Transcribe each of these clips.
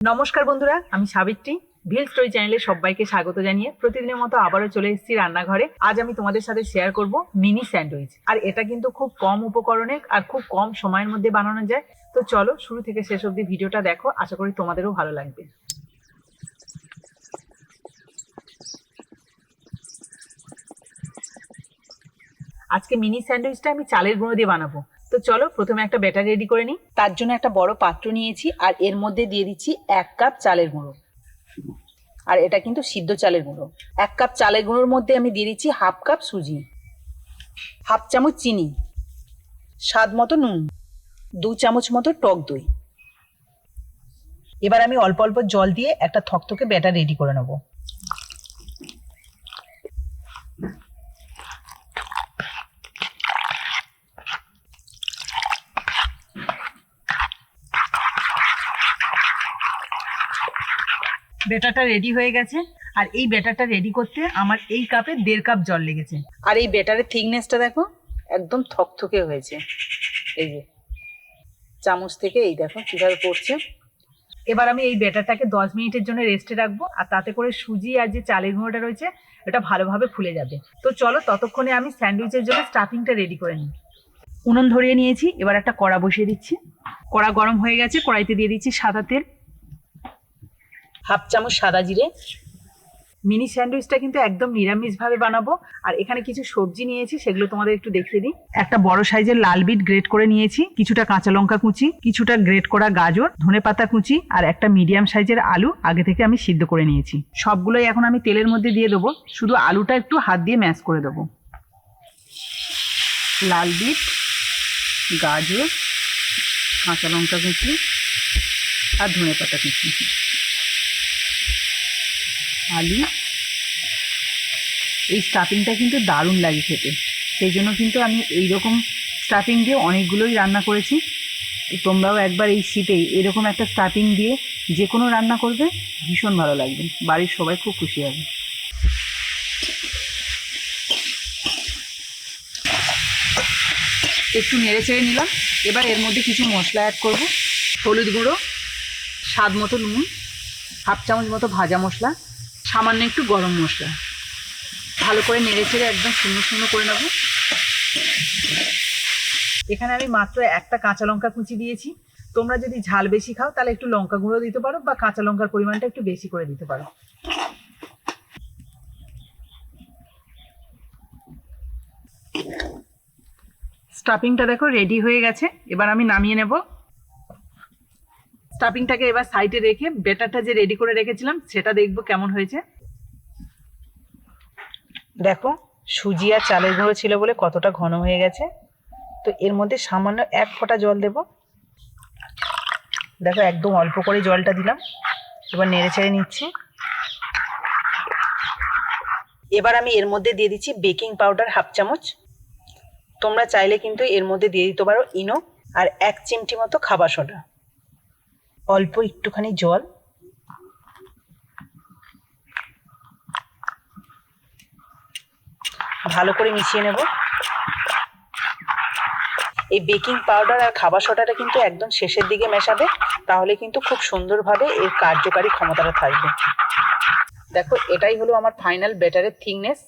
নমস্কার বন্ধুরা, আমি সাবিত্রী। ভিল স্টোরি চ্যানেলে সবাইকে স্বাগত জানিয়ে প্রতিদিনের মতো আবারও চলে এসেছি রান্নাঘরে। আজ আমি তোমাদের সাথে শেয়ার করব মিনি স্যান্ডউইচ আর এটা কিন্তু খুব কম উপকরণে আর খুব কম সময়ের মধ্যে বানানো যায়। তো চলো, শুরু থেকে শেষ অবধি ভিডিওটা দেখো। আশা করি তোমাদেরও ভালো লাগবে। আজকে মিনি স্যান্ডউইচটা আমি চালের গুঁড়ো দিয়ে বানাবো। তো চলো প্রথমে একটা ব্যাটার রেডি করে নিই। তার জন্য একটা বড় পাত্র নিয়েছি, আর এর মধ্যে দিয়ে দিচ্ছি এক কাপ চালের গুঁড়ো। আর এটা কিন্তু সিদ্ধ চালের গুঁড়ো। এক কাপ চালের গুঁড়োর মধ্যে আমি দিয়ে দিচ্ছি হাফ কাপ সুজি হাফ চামচ চিনি, স্বাদ মতো নুন, দু চামচ মতো টক দই। এবার আমি অল্প অল্প জল দিয়ে একটা থকথকে ব্যাটার রেডি করে নেব। ব্যাটারটা রেডি হয়ে গেছে। আর এই ব্যাটারটা রেডি করতে আমার এই কাপে দেড় কাপ জল লেগেছে। আর এই ব্যাটারের থিকনেসটা দেখো, একদম থকথকে হয়েছে। এই যে, চামচ থেকে এই দেখো কীভাবে পড়ছে। এবার আমি এই ব্যাটারটাকে দশ মিনিটের জন্য রেস্টে রাখব, আর তাতে করে সুজি আর যে চালের গুঁড়োটা রয়েছে, এটা ভালোভাবে ফুলে যাবে। তো চলো ততক্ষণে আমি স্যান্ডউইচের জন্য স্টাফিংটা রেডি করে নিই। উনুন ধরিয়ে নিয়েছি, এবার একটা কড়া বসিয়ে দিচ্ছি। কড়া গরম হয়ে গেছে, কড়াইতে দিয়ে দিচ্ছি সাদা তেল। হাফ চামচ সাদা জিরে। মিনি স্যান্ডউইচটা কিন্তু একদম নিরামিষভাবে বানাবো। আর এখানে কিছু সবজি নিয়েছি, সেগুলো তোমাদের একটু দেখিয়ে দিই। একটা বড় সাইজের লাল বিট গ্রেট করে নিয়েছি, কিছুটা কাঁচা লঙ্কা কুচি, কিছুটা গ্রেট করা গাজর ধনে পাতা কুচি, আর একটা মিডিয়াম সাইজের আলু আগে থেকে আমি সিদ্ধ করে নিয়েছি। সবগুলোই এখন আমি তেলের মধ্যে দিয়ে দেবো, শুধু আলুটা একটু হাত দিয়ে ম্যাশ করে দেবো। লাল বিট, গাজর, কাঁচা লঙ্কা কুচি, আর ধনে পাতা কুচি। আলু। এই স্টাফিংটা কিন্তু দারুণ লাগে খেতে। সেই জন্য কিন্তু আমি এই রকম স্টাফিং দিয়ে অনেকগুলোই রান্না করেছি। তোমরাও একবার এই শীতে এরকম একটা স্টাফিং দিয়ে যে কোনো রান্না করবে, ভীষণ ভালো লাগবে। বাড়ির সবাই খুব খুশি হবে। একটু নেড়ে চেড়ে নিলাম। এবার এর মধ্যে কিছু মশলা অ্যাড করব। হলুদ গুঁড়ো, স্বাদ মতো নুন, হাফ চামচ মতো ভাজা মশলা সামান্য একটু গরম মশলা। ভালো করে নেড়ে চেড়ে একদম শূন্য শূন্য করে নেব। এখানে আমি মাত্র একটা কাঁচা লঙ্কা কুচি দিয়েছি। তোমরা যদি ঝাল বেশি খাও, তাহলে একটু লঙ্কা গুঁড়ো দিতে পারো বা কাঁচা লঙ্কার পরিমাণটা একটু বেশি করে দিতে পারো। স্টাফিংটা দেখো রেডি হয়ে গেছে। এবার আমি নামিয়ে নেব। স্টাফিংটাকে এবার সাইডে রেখে বেটারটা যে রেডি করে রেখেছিলাম, সেটা দেখব কেমন হয়েছে। দেখো, সুজি আর চালের গুঁড়ো ছিল বলে কতটা ঘন হয়ে গেছে। তো এর মধ্যে সামান্য এক ফোঁটা জল দেব। দেখো, একদম অল্প করে জলটা দিলাম। এবার নেড়ে চেড়ে নিচ্ছি। এবার আমি এর মধ্যে দিয়ে দিচ্ছি বেকিং পাউডার হাফ চামচ। তোমরা চাইলে কিন্তু এর মধ্যে দিয়ে দিতে পারো ইনো আর এক চিমটি মতো খাবার সোডা। অল্প একটুখানি জল। ভালো করে মিশিয়ে নেব। এই বেকিং পাউডার আর খাবার সোডাটা কিন্তু একদম শেষের দিকে মেশাবে, তাহলে কিন্তু খুব সুন্দরভাবে এর কার্যকারী ক্ষমতাটা থাকবে। দেখো, এটাই হলো আমার ফাইনাল বেটারের থিকনেস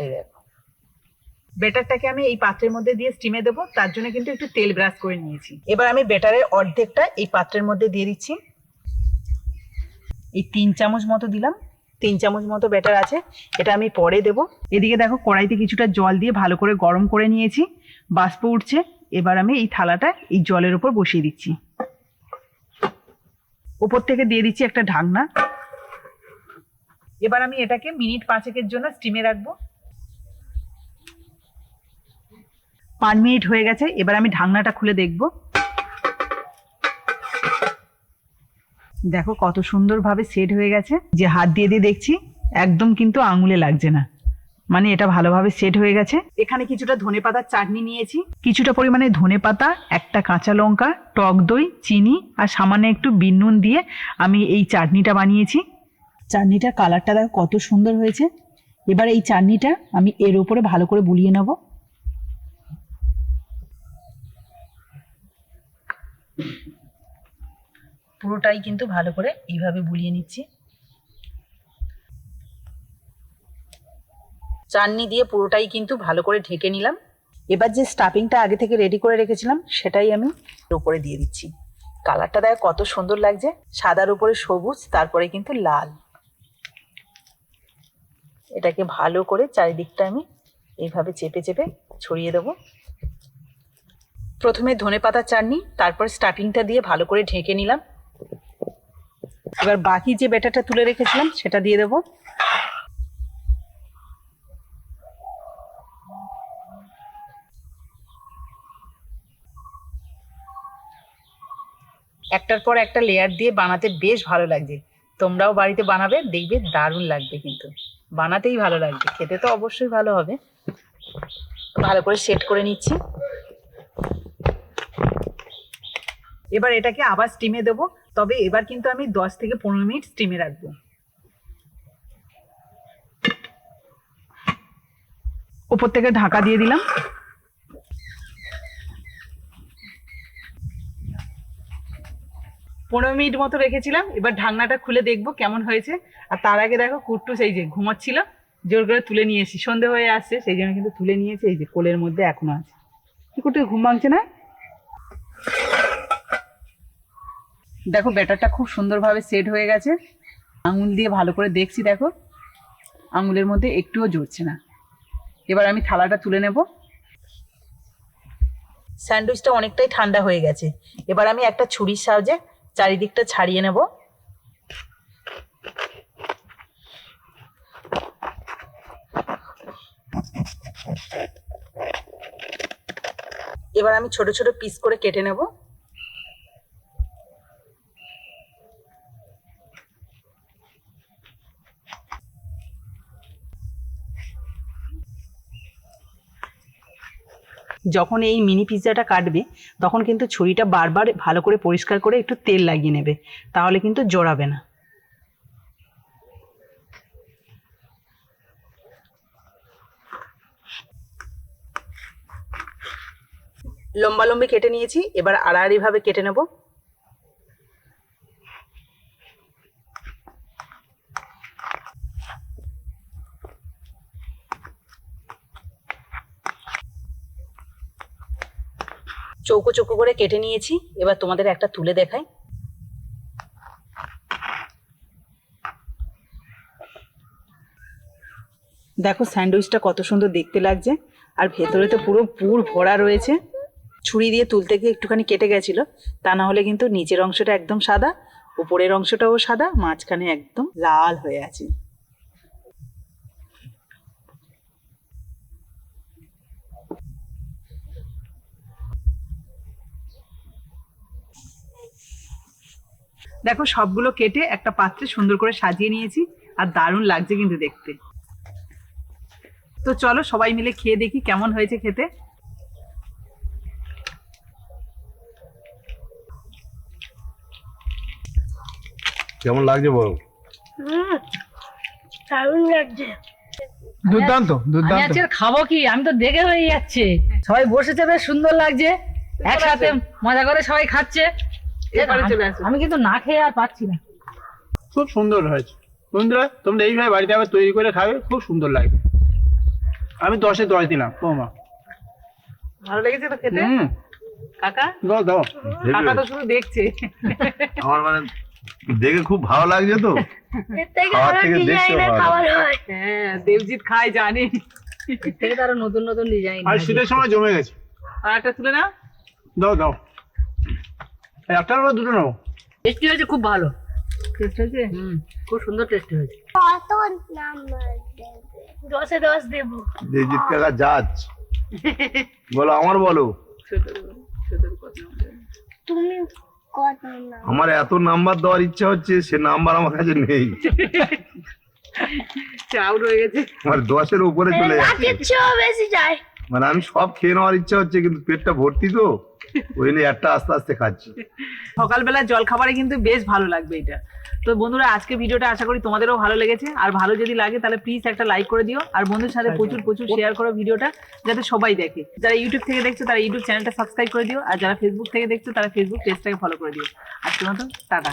এই দেখো। বেটারটাকে আমি এই পাত্রের মধ্যে দিয়ে স্টিমে দেবো, তার জন্য কিন্তু একটু তেল ব্রাশ করে নিয়েছি। এবার আমি বেটারের অর্ধেকটা এই পাত্রের মধ্যে দিয়ে দিচ্ছি। এই তিন চামচ মতো দিলাম। তিন চামচ মতো ব্যাটার আছে, এটা আমি পরে দেব। এদিকে দেখো কড়াইতে কিছুটা জল দিয়ে ভালো করে গরম করে নিয়েছি, বাষ্প উঠছে, এবার আমি এই থালাটা এই জলের উপর বসিয়ে দিচ্ছি। উপর থেকে দিয়ে দিচ্ছি একটা ঢাকনা। এবার আমি এটাকে মিনিট পাঁচেকের জন্য স্টিমে রাখব। পাঁচ মিনিট হয়ে গেছে, এবার আমি ঢাকনাটা খুলে দেখব। দেখো কত সুন্দরভাবে সেট হয়ে গেছে। যে হাত দিয়ে দিয়ে দেখছি, একদম কিন্তু আঙুলে লাগছে না। মানে এটা ভালোভাবে সেট হয়ে গেছে। এখানে কিছুটা ধনে পাতার চাটনি নিয়েছি। কিছুটা পরিমাণে ধনে পাতা, একটা কাঁচা লঙ্কা, টক দই, চিনি, আর সামান্য একটু বিন নুন দিয়ে আমি এই চাটনিটা বানিয়েছি। চাটনিটার কালারটা দেখো কত সুন্দর হয়েছে। এবার এই চাটনিটা আমি এর ওপরে ভালো করে বুলিয়ে নেব। পুরোটাই কিন্তু ভালো করে এইভাবে বুলিয়ে নিচ্ছি। চাটনি দিয়ে পুরোটাই কিন্তু ভালো করে ঢেকে নিলাম। এবার যে স্টাফিংটা আগে থেকে রেডি করে রেখেছিলাম, সেটাই আমি উপরে দিয়ে দিচ্ছি। কালারটা দেখ কত সুন্দর লাগছে। সাদার উপরে সবুজ, তারপরে কিন্তু লাল। এটাকে ভালো করে চারিদিকটা আমি এইভাবে চেপে চেপে ছড়িয়ে দেবো। প্রথমে ধনে পাতার চাটনি, তারপর স্টাফিংটা দিয়ে ভালো করে ঢেকে নিলাম। এবার বাকি যে ব্যাটারটা তুলে রেখেছিলাম, সেটা দিয়ে দেবো। একটার পর একটা লেয়ার দিয়ে বানাতে বেশ ভালো লাগছে। তোমরাও বাড়িতে বানাবে, দেখবে দারুণ লাগবে কিন্তু। বানাতেই ভালো লাগবে, খেতে তো অবশ্যই ভালো হবে। ভালো করে সেট করে নিচ্ছি। এবার এটাকে আবার স্টিমে দেবো। তবে এবার কিন্তু আমি দশ থেকে পনেরো মিনিট স্টিমে রাখব। উপর থেকে ঢাকা দিয়ে দিলাম। পনেরো মিনিট মতো রেখেছিলাম। এবার ঢাকনাটা খুলে দেখব কেমন হয়েছে। আর তার আগে দেখো কুট্টু সেই যে ঘুমাচ্ছিল, জোর করে তুলে নিয়েছি সন্ধে হয়ে আসছে, সেই জন্য কিন্তু তুলে নিয়েছি, এই যে কোলের মধ্যে এখনও আছে। কুট্টু ঘুম ভাঙছে না? দেখো ব্যাটারটা খুব সুন্দরভাবে সেট হয়ে গেছে। আঙুল দিয়ে ভালো করে দেখছি দেখো। আঙুলের মধ্যে একটুও জড়ছে না। এবার আমি থালাটা তুলে নেব। স্যান্ডউইচটা অনেকটাই ঠান্ডা হয়ে গেছে। এবার আমি একটা ছুরির সাহায্যে চারিদিকটা ছাড়িয়ে নেব। এবার আমি ছোট ছোট পিস করে কেটে নেব। যখন এই মিনি পিৎজাটা কাটবে, তখন কিন্তু ছুরিটা বারবার ভালো করে পরিষ্কার করে একটু তেল লাগিয়ে নেবে, তাহলে কিন্তু জোড়াবে না। লম্বা লম্বি কেটে নিয়েছি, এবার আড়াআড়িভাবে কেটে নেব। চৌকো চৌকো করে কেটে নিয়েছি। এবার তোমাদের একটা তুলে দেখাই। দেখো স্যান্ডউইচটা কত সুন্দর দেখতে লাগছে। আর ভেতরে তো পুরো পুর ভরা রয়েছে। ছুরি দিয়ে তুলতে গিয়ে একটুখানি কেটে গেছিল। তা না হলে কিন্তু নিচের অংশটা একদম সাদা, উপরের অংশটাও সাদা, মাঝখানে একদম লাল হয়ে আছে। দেখো সবগুলো কেটে একটা পাত্রে সুন্দর করে সাজিয়ে নিয়েছি আর দারুণ লাগছে কিন্তু দেখতে। তো চলো সবাই মিলে খেয়ে দেখি কেমন হয়েছে খেতে। কেমন লাগছে বলো? দারুণ লাগছে। দুর্দান্ত দুর্দান্ত। আজকে আর খাব কি? আমি তো দেখে হয়ে যাচ্ছে। সবাই বসেছে বেশ সুন্দর লাগছে। একসাথে মজা করে সবাই খাচ্ছে। এবারে চলে আসো। আমি কিন্তু না খেয়ে আর পাচ্ছি না। খুব সুন্দর হয়েছে। বন্ধুরা তোমরা এইভাবে বাড়িতে আবার তৈরি করে খাবে খুব সুন্দর লাগবে। আমি দশে দশ দিলাম বৌমা ভালো লেগেছে তো খেতে? হুম। কাকা? দাও দাও। কাকা তো শুধু দেখছে। আমার মানে দেখে খুব ভালো লাগছে তো। খাওয়ার থেকে দেখতে ভালো। হ্যাঁ। দেবজিৎ খায় জানি। থেকে তো আরও নতুন নতুন ডিজাইন আর শীতের সময় জমে গেছে। আর একটা তুলে না দাও দাও। একটা নেব দুটো নেব টেস্টি হয়েছে খুব ভালো। টেস্ট হয়েছে? হুম খুব সুন্দর টেস্টি হয়েছে। কত নাম্বার দশে দশ দেবো। দেজিৎ কাকা জাজ বলো আমার বলো। তুমি কত আমার এত নাম্বার দেওয়ার ইচ্ছা হচ্ছে সে নাম্বার আমার কাছে নেই। চাউ রয়ে গেছে। আমার দশের উপরে চলে যাচ্ছে। বেশি যায়। মানে আমি সব খেয়ে নেওয়ার ইচ্ছা হচ্ছে কিন্তু পেটটা ভর্তি তো ওই নিয়ে একটা আস্তে আস্তে খাচ্ছি। সকালবেলা জল খাবারে কিন্তু বেশ ভালো লাগবে এটা। তো বন্ধুরা আজকে ভিডিওটা আশা করি তোমাদেরও ভালো লেগেছে। আর ভালো যদি লাগে তাহলে প্লিজ একটা লাইক করে দিও। আর বন্ধুর সাথে প্রচুর প্রচুর শেয়ার করো ভিডিওটা যাতে সবাই দেখে। যারা ইউটিউব থেকে দেখছ তারা ইউটিউব চ্যানেলটা সাবস্ক্রাইব করে দিও। আর যারা ফেসবুক থেকে দেখছ তারা ফেসবুক পেজটাকে ফলো করে দিও। আজকের মতো টাটা।